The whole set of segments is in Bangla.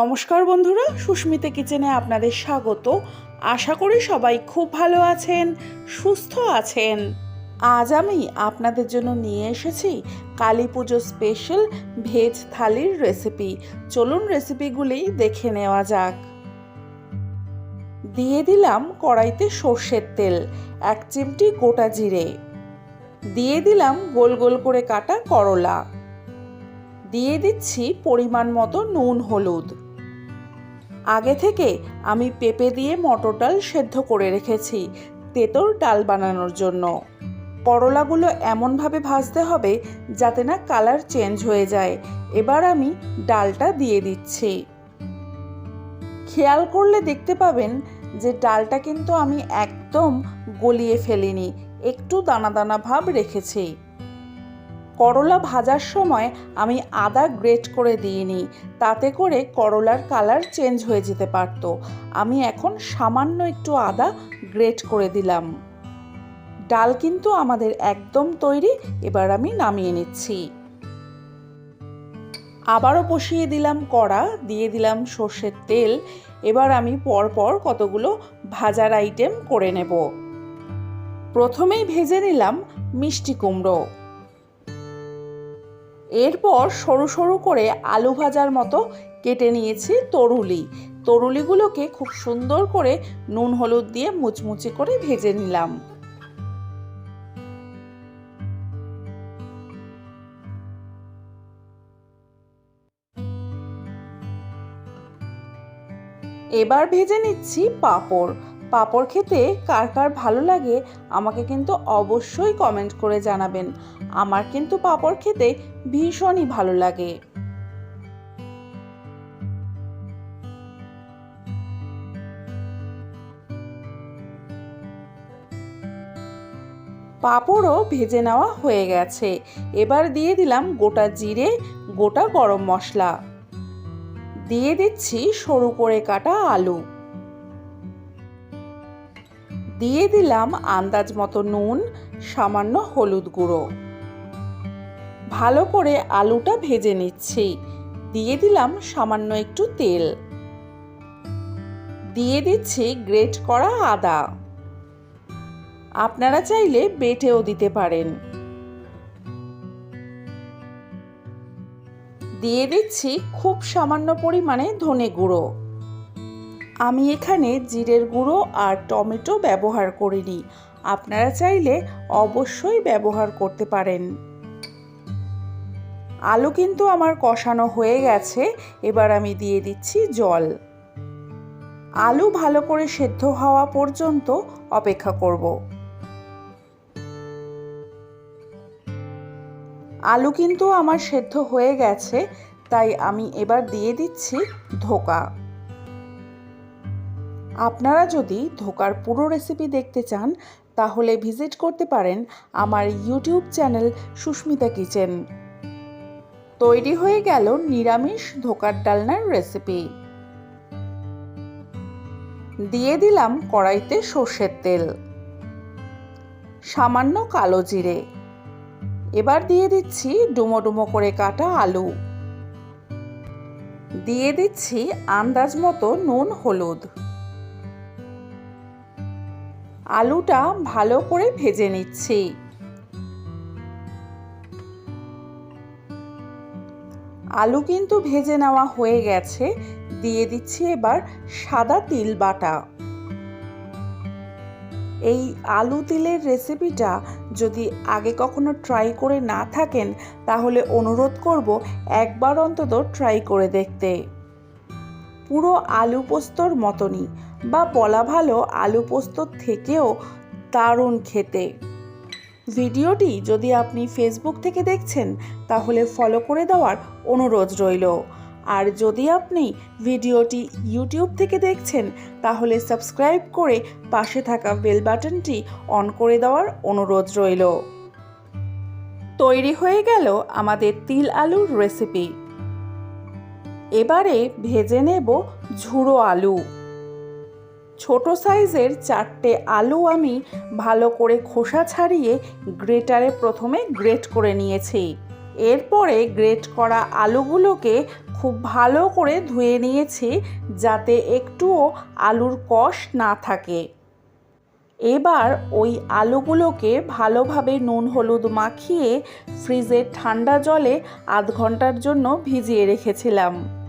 নমস্কার বন্ধুরা, সুস্মিতা কিচেনে আপনাদের স্বাগত। আশা করি সবাই খুব ভালো আছেন, সুস্থ আছেন। আজ আমি আপনাদের জন্য নিয়ে এসেছি কালী পুজো স্পেশাল ভেজ থালির রেসিপি চলুন রেসিপিগুলি দেখে নেওয়া যাক। দিয়ে দিলাম কড়াইতে সর্ষের তেল, এক চিমটি গোটা জিরে। দিয়ে দিলাম গোল গোল করে কাটা করলা। দিয়ে দিচ্ছি পরিমাণ মতো নুন, হলুদ। আগে থেকে আমি পেঁপে দিয়ে মটর ডাল সেদ্ধ করে রেখেছি, তেতোর ডাল বানানোর জন্য। করলাগুলো এমনভাবে ভাজতে হবে যাতে না কালার চেঞ্জ হয়ে যায়। এবার আমি ডালটা দিয়ে দিচ্ছি। খেয়াল করলে দেখতে পাবেন যে ডালটা কিন্তু আমি একদম গলিয়ে ফেলিনি, একটু দানা দানা ভাব রেখেছি। করলা ভাজার সময় আমি আদা গ্রেট করে দিইনি। তাতে করে করলার কালার চেঞ্জ হয়ে যেতে পারতো। আমি এখন সামান্য একটু আদা গ্রেট করে দিলাম। ডাল কিন্তু আমাদের একদম তৈরি, এবার আমি নামিয়ে নিচ্ছি। আবারও বসিয়ে দিলাম কড়া, দিয়ে দিলাম সর্ষের তেল। এবার আমি পরপর কতগুলো ভাজার আইটেম করে নেব। প্রথমেই ভেজে নিলাম মিষ্টি কুমড়ো। এরপর সরু সরু করে আলু ভাজার মতো কেটে নিয়েছি তরুলি। তরুলিগুলোকে খুব সুন্দর করে নুন হলুদ দিয়ে মুচমুচে করে ভেজে নিলাম। এবার ভেজে নিচ্ছি পাঁপড়। পাঁপড় খেতে কার কার ভালো লাগে আমাকে কিন্তু অবশ্যই কমেন্ট করে জানাবেন। আমার কিন্তু পাঁপড় খেতে ভীষণই ভালো লাগে। পাঁপড়ও ভেজে নেওয়া হয়ে গেছে। এবার দিয়ে দিলাম গোটা জিরে, গোটা গরম মশলা। দিয়ে দিচ্ছি সরু করে কাটা আলু। দিয়ে দিলাম আন্দাজ মতো নুন, সামান্য হলুদ গুঁড়ো। ভালো করে আলুটা ভেজে নিচ্ছি। দিয়ে দিলাম সামান্য একটু তেল। দিয়ে দিচ্ছি গ্রেট করা আদা। আপনারা চাইলে বেটেও দিতে পারেন। দিয়ে দিচ্ছি খুব সামান্য পরিমাণে ধনে গুঁড়ো। আমি এখানে জিরের গুঁড়ো আর টমেটো ব্যবহার করিনি। আপনারা চাইলে অবশ্যই ব্যবহার করতে পারেন। আলু কিন্তু আমার কষানো হয়ে গেছে, এবার আমি দিয়ে দিচ্ছি জল। আলু ভালো করে সেদ্ধ হওয়া পর্যন্ত অপেক্ষা করব। আলু কিন্তু আমার সেদ্ধ হয়ে গেছে, তাই আমি এবার দিয়ে দিচ্ছি ধোকা। আপনারা যদি ধোকার পুরো রেসিপি দেখতে চান, তাহলে ভিজিট করতে পারেন আমার ইউটিউব চ্যানেল সুস্মিতা কিচেন তৈরি হয়ে গেল নিরামিষ ধোকার ডালনার রেসিপি দিয়ে দিলাম কড়াইতে সর্ষের তেল। সামান্য কালো জিরে। এবার দিয়ে দিচ্ছি ডুমো ডুমো করে কাটা আলু। দিয়ে দিচ্ছি আন্দাজ মতো নুন, হলুদ। আলুটা ভালো করে ভেজে নিচ্ছি। আলু কিন্তু ভেজে নেওয়া হয়ে গেছে। দিয়ে দিচ্ছি এবার সাদা তিল বাটা। এই আলু তিলের রেসিপিটা যদি আগে কখনো ট্রাই করে না থাকেন, তাহলে অনুরোধ করব একবার অন্তত ট্রাই করে দেখতে। পুরো আলু পোস্তর মতনই বা বলা ভালো আলু পোস্তর থেকেও দারুণ খেতে। ভিডিওটি যদি আপনি ফেসবুক থেকে দেখছেন, তাহলে ফলো করে দেওয়ার অনুরোধ রইল। আর যদি আপনি ভিডিওটি ইউটিউব থেকে দেখছেন, তাহলে সাবস্ক্রাইব করে পাশে থাকা বেল বাটনটি অন করে দেওয়ার অনুরোধ রইল। তৈরি হয়ে গেল আমাদের তিল আলুর রেসিপি এবারে ভেজে নেব ঝুড়ো আলু। ছোট সাইজের চারটে আলু আমি ভালো করে খোসা ছাড়িয়ে গ্রেটারে প্রথমে গ্রেট করে নিয়েছি। এরপরে গ্রেট করা আলুগুলোকে খুব ভালো করে ধুয়ে নিয়েছি যাতে একটুও আলুর কষ না থাকে। এবার ওই আলুগুলোকে ভালোভাবে নুন হলুদ মাখিয়ে ফ্রিজের ঠান্ডা জলে আধ ঘণ্টার জন্য ভিজিয়ে রেখেছিলাম।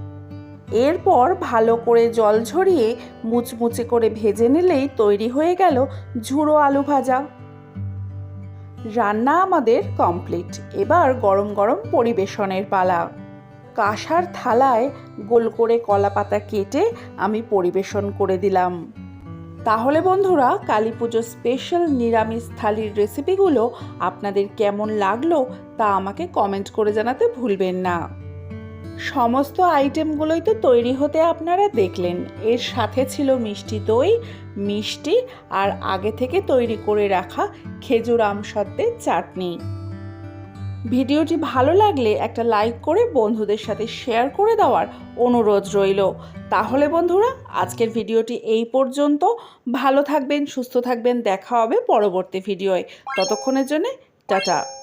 এরপর ভালো করে জল ঝরিয়ে মুচমুচে করে ভেজে নিলেই তৈরি হয়ে গেল ঝুড়ো আলু ভাজা। রান্না আমাদের কমপ্লিট। এবার গরম গরম পরিবেশনের পালা। কাঁসার থালায় গোল করে কলা পাতা কেটে আমি পরিবেশন করে দিলাম। তাহলে বন্ধুরা, কালী পুজো স্পেশাল নিরামিষ থালির রেসিপিগুলো আপনাদের কেমন লাগল তা আমাকে কমেন্ট করে জানাতে ভুলবেন না। সমস্ত আইটেমগুলোই তো তৈরি হতে আপনারা দেখলেন। এর সাথে ছিল মিষ্টি দই, মিষ্টি আর আগে থেকে তৈরি করে রাখা খেজুর আমসত্ত্বের চাটনি। ভিডিওটি ভালো লাগলে একটা লাইক করে বন্ধুদের সাথে শেয়ার করে দেওয়ার অনুরোধ রইল। তাহলে বন্ধুরা, আজকের ভিডিওটি এই পর্যন্ত। ভালো থাকবেন, সুস্থ থাকবেন, দেখা হবে পরবর্তী ভিডিওয়। ততক্ষণের জন্যে, টাটা।